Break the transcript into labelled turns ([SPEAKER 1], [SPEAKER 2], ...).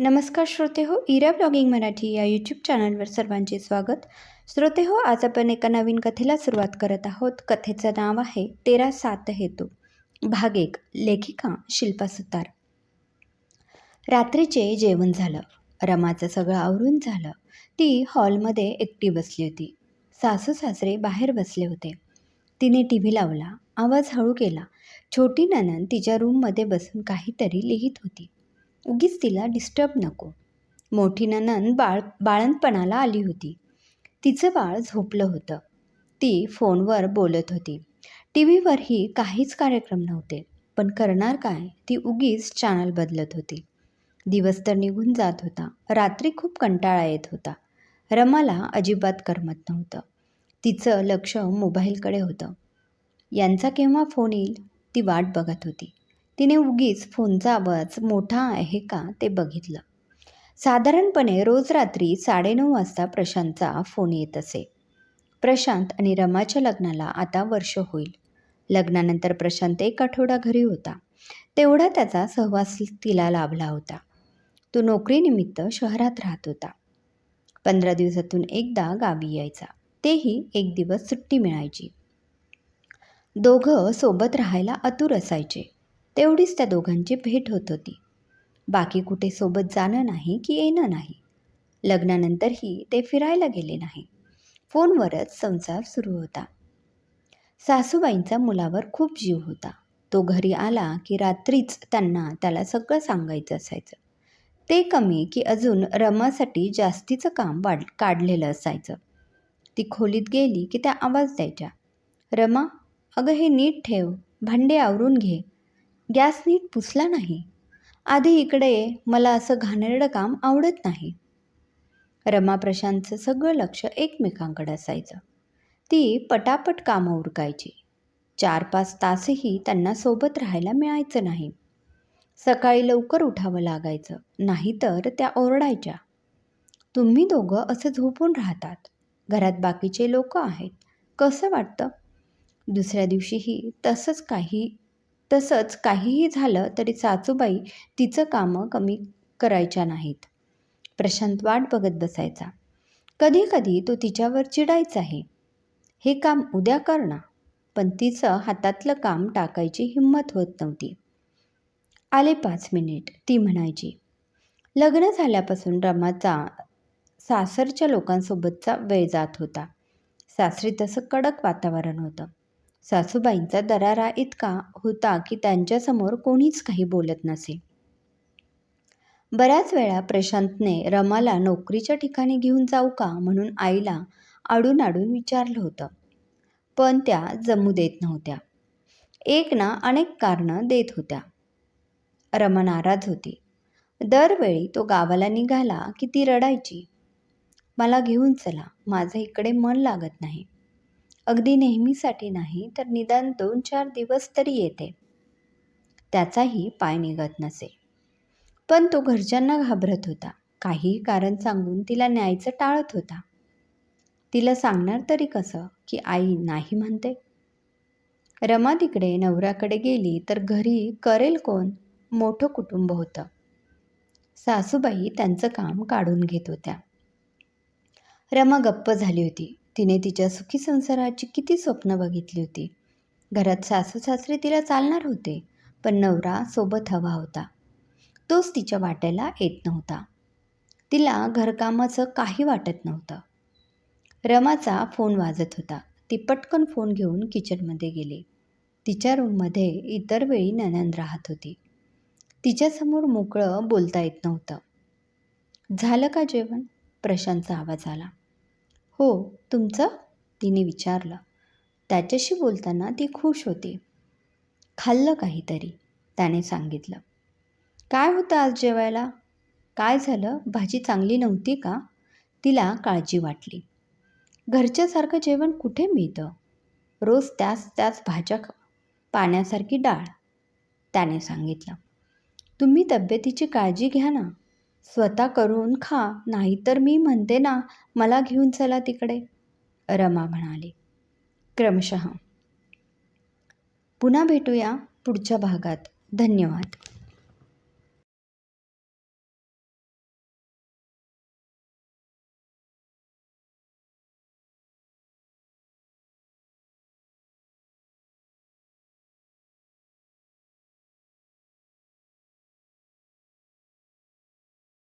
[SPEAKER 1] नमस्कार श्रोते हो इरा ब्लॉगिंग मराठी या यूट्यूब चॅनलवर सर्वांचे स्वागत. श्रोते हो आज आपण एका नवीन कथेला सुरुवात करत आहोत. कथेचं नाव आहे तेरा सात हेतू. भाग एक लेखिका शिल्पा सुतार. रात्रीचे जेवण झालं. रमाचं सगळं आवरून झालं. ती हॉलमध्ये एकटी बसली होती. सासू सासरे बाहेर बसले होते. तिने टी व्ही लावला आवाज हळू केला. छोटी ननन तिच्या रूममध्ये बसून काहीतरी लिहित होती. उगीच तिला डिस्टर्ब नको. मोठी ननन बाळ बाळंतपणाला आली होती. तिचं बाळ झोपलं होतं. ती फोनवर बोलत होती. टी व्हीवरही काहीच कार्यक्रम नव्हते. पण करणार काय? ती उगीच चॅनल बदलत होती. दिवस तर निघून जात होता. रात्री खूप कंटाळा येत होता. रमाला अजिबात करमत नव्हतं. तिचं लक्ष मोबाईलकडे होतं. यांचा केव्हा फोन येईल? ती वाट बघत होती. तिने उगीच फोनचा आवाज मोठा आहे का ते बघितलं. साधारणपणे रोज रात्री साडेनऊ वाजता प्रशांतचा फोन येत असे. प्रशांत आणि रमाच्या लग्नाला आता वर्ष होईल. लग्नानंतर प्रशांत एक आठवडा घरी होता. तेवढा त्याचा सहवास तिला लाभला होता. तो नोकरीनिमित्त शहरात राहत होता. पंधरा दिवसातून एकदा गावी यायचा. तेही एक दिवस सुट्टी मिळायची. दोघं सोबत राहायला अतुर असायचे. तेवढीच त्या दोघांची भेट होत होती. बाकी कुठे सोबत जाणं नाही की येणं नाही. लग्नानंतरही ते फिरायला गेले नाही. फोनवरच संसार सुरू होता. सासूबाईंचा मुलावर खूप जीव होता. तो घरी आला की रात्रीच त्यांना त्याला सगळं सांगायचं असायचं. ते कमी की अजून रमासाठी जास्तीचं काम वाढ काढलेलं असायचं. ती खोलीत गेली की त्या आवाज द्यायच्या. रमा अगं हे नीट ठेव. भांडे आवरून घे. गॅस नीट पुसला नाही. आधी इकडे मला असं घाणेरडं काम आवडत नाही. रमा प्रशांतचं सगळं लक्ष एकमेकांकडे असायचं. ती पटापट कामं उरकायची. चार पाच तासही त्यांना सोबत राहायला मिळायचं नाही. सकाळी लवकर उठावं लागायचं नाहीतर त्या ओरडायच्या. तुम्ही दोघं असं झोपून राहतात. घरात बाकीचे लोक आहेत. कसं वाटतं? दुसऱ्या दिवशीही तसंच काही तसंच काहीही झालं तरी सासूबाई तिचं कामं कमी करायच्या नाहीत. प्रशांत वाट बघत बसायचा. कधी कधी तो तिच्यावर चिडायचाही हे काम उद्या कर ना पण तिचं हातातलं काम टाकायची हिंमत होत नव्हती. आले पाच मिनिट. ती म्हणायची लग्न झाल्यापासून रमाचा सासरच्या लोकांसोबतचा वेळ जात होता. सासरी तसं कडक वातावरण होतं. सासूबाईंचा दरारा इतका होता की त्यांच्यासमोर कोणीच काही बोलत नसे. बऱ्याच वेळा प्रशांतने रमाला नोकरीच्या ठिकाणी घेऊन जाऊ का म्हणून आईला आडून आडून विचारलं होतं. पण त्या जमू देत नव्हत्या. एक ना अनेक कारणं देत होत्या. रमा नाराज होती. दरवेळी तो गावाला निघाला की ती रडायची. मला घेऊन चला. माझं इकडे मन लागत नाही. अगदी नेहमीसाठी नाही तर निदान दोन चार दिवस तरी येते. त्याचाही पाय निघत नसे. पण तो घरच्यांना घाबरत होता. काहीही कारण सांगून तिला न्यायचं टाळत होता. तिला सांगणार तरी कसं की आई नाही म्हणते? रमा तिकडे नवऱ्याकडे गेली तर घरी करेल कोण? मोठं कुटुंब होतं. सासूबाई त्यांचं काम काढून घेत होत्या. रमा गप्प झाली होती. तिने तिच्या सुखी संसाराची किती स्वप्न बघितली होती. घरात सासू सासरे तिला चालणार होते पण नवरा सोबत हवा होता. तोच तिच्या वाट्याला येत नव्हता. तिला घरकामाचं काही वाटत नव्हतं. रमाचा फोन वाजत होता. ती पटकन फोन घेऊन किचनमध्ये गेली. तिच्या रूममध्ये इतर वेळी ननंद राहत होती. तिच्यासमोर मोकळं बोलता येत नव्हतं. झालं का जेवण? प्रशांतचा आवाज आला. हो तुमचं? तिने विचारलं. त्याच्याशी बोलताना ती खुश होती. खाल्लं काहीतरी त्याने सांगितलं. काय होतं आज जेवायला? काय झालं? भाजी चांगली नव्हती का? तिला काळजी वाटली. घरच्यासारखं जेवण कुठे मिळतं? रोज त्याच त्याच भाज्या पाण्यासारखी डाळ त्याने सांगितलं. तुम्ही तब्येतीची काळजी घ्या ना. स्वतः करून खा नाहीतर मी म्हणते ना मला घेऊन चला तिकडे. रमा म्हणाली. क्रमशः. पुन्हा भेटूया पुढच्या भागात. धन्यवाद.